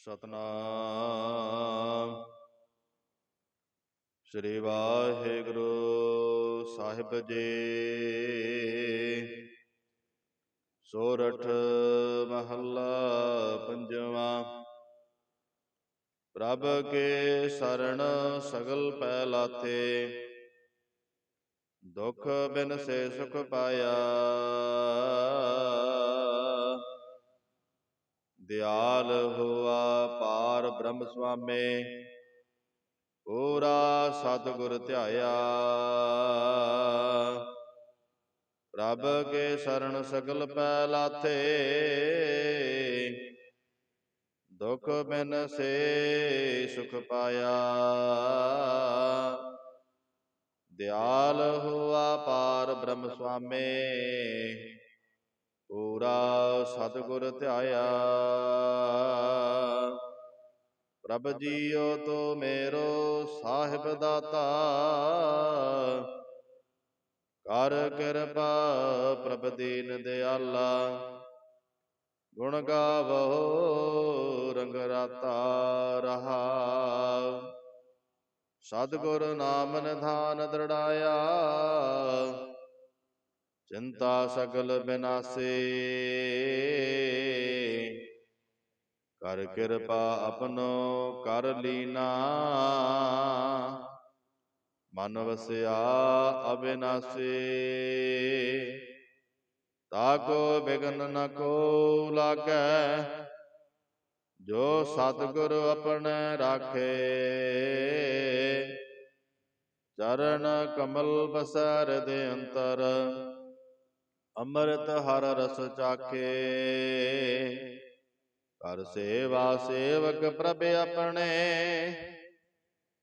ਸਤਨਾਮ। ਸ੍ਰੀ ਵਾਹਿਗੁਰੂ ਸਾਹਿਬ ਜੀ। ਸੋਰਠ ਮਹੱਲਾ ਪੰਜਵਾਂ। ਪ੍ਰਭ ਕੇ ਸਰਣ ਸਗਲ ਪੈ ਲਾਥੇ। ਦੁਖ ਬਿਨ ਸੇ ਸੁਖ ਪਾਇਆ। ਦਿਆਲ ਹੋ ਪਾਰ ਬ੍ਰਹਮ ਸੁਆਮੇ। ਪੂਰਾ ਸਤਿਗੁਰ ਧਿਆਇਆ। ਪ੍ਰਭ ਕੇ ਸਰਣ ਸਗਲ ਪੈ ਲਾਥੇ। ਦੁਖ ਬਿਨ ਸੇ ਸੁਖ ਪਾਇਆ। ਦਿਆਲ ਹੁਆ ਪਾਰ ਬ੍ਰਹਮ ਸੁਆਮੇ। ਪੂਰਾ ਸਤਿਗੁਰ ਧਿਆਇਆ। ਪ੍ਰਭ ਜੀਓ ਤੋ ਮੇਰੋ ਸਾਹਿਬ ਦਾਤਾ। ਕਰ ਕਿਰਪਾ ਪ੍ਰਭ ਦੀਨ ਦਿਆਲਾ। ਗੁਣ ਗਾਵੋ ਰੰਗ ਰਾਤਾ ਰਹਾ। ਸਤਿਗੁਰ ਨਾਮ ਨਿਧਾਨ ਦ੍ਰਿੜਾਇਆ। ਚਿੰਤਾ ਸਗਲ ਬਿਨਾਸੇ। ਕਰ ਕਿਰਪਾ ਆਪਨੋ ਕਰ ਲੀਨਾ। ਮਨ ਵਸਿਆ ਅਬਿਨਾਸੇ। ਤਾਕੋ ਬਿਗਨ ਨ ਕੋ ਲਾਗੈ। ਜੋ ਸਤਿਗੁਰ ਆਪਣੇ ਰਾਖੇ। ਚਰਨ ਕਮਲ ਬਸਰ ਦੇ ਅੰਤਰ। ਅੰਮ੍ਰਿਤ ਹਰ ਰਸ ਚਾਖੇ। ਕਰ ਸੇਵਾ ਸੇਵਕ ਪ੍ਰਭ ਆਪਣੇ।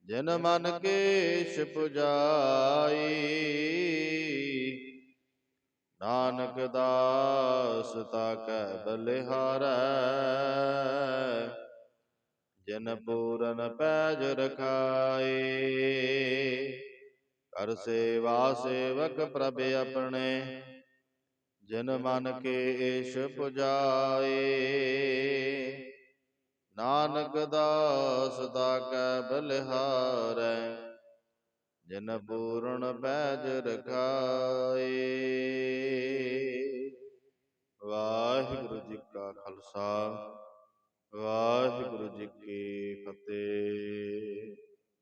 ਜਿਨ ਮਨ ਕੇਸ਼ ਪੁਜਾਈ, ਨਾਨਕ ਦਾਸ ਤਾ ਕੈ ਬਲਿਹਾਰੈ। ਜਿਨ ਪੂਰਨ ਪੈਜ ਰਖਾਏ, ਕਰ ਸੇਵਾ ਸੇਵਕ ਪ੍ਰਭ ਆਪਣੇ। ਜਿਨ ਮਨ ਕੇ ਏਸ਼ ਪੁਜਾਏ। ਨਾਨਕ ਦਾਸ ਦਾ ਕੈ ਬਲਿਹਾਰੈ ਜਿਨ ਪੂਰਨ ਬੈਜ ਰਖਾਏ। ਵਾਹਿਗੁਰੂ ਜੀ ਕਾ ਖਾਲਸਾ ਵਾਹਿਗੁਰੂ ਜੀ ਕੀ ਫਤਿਹ।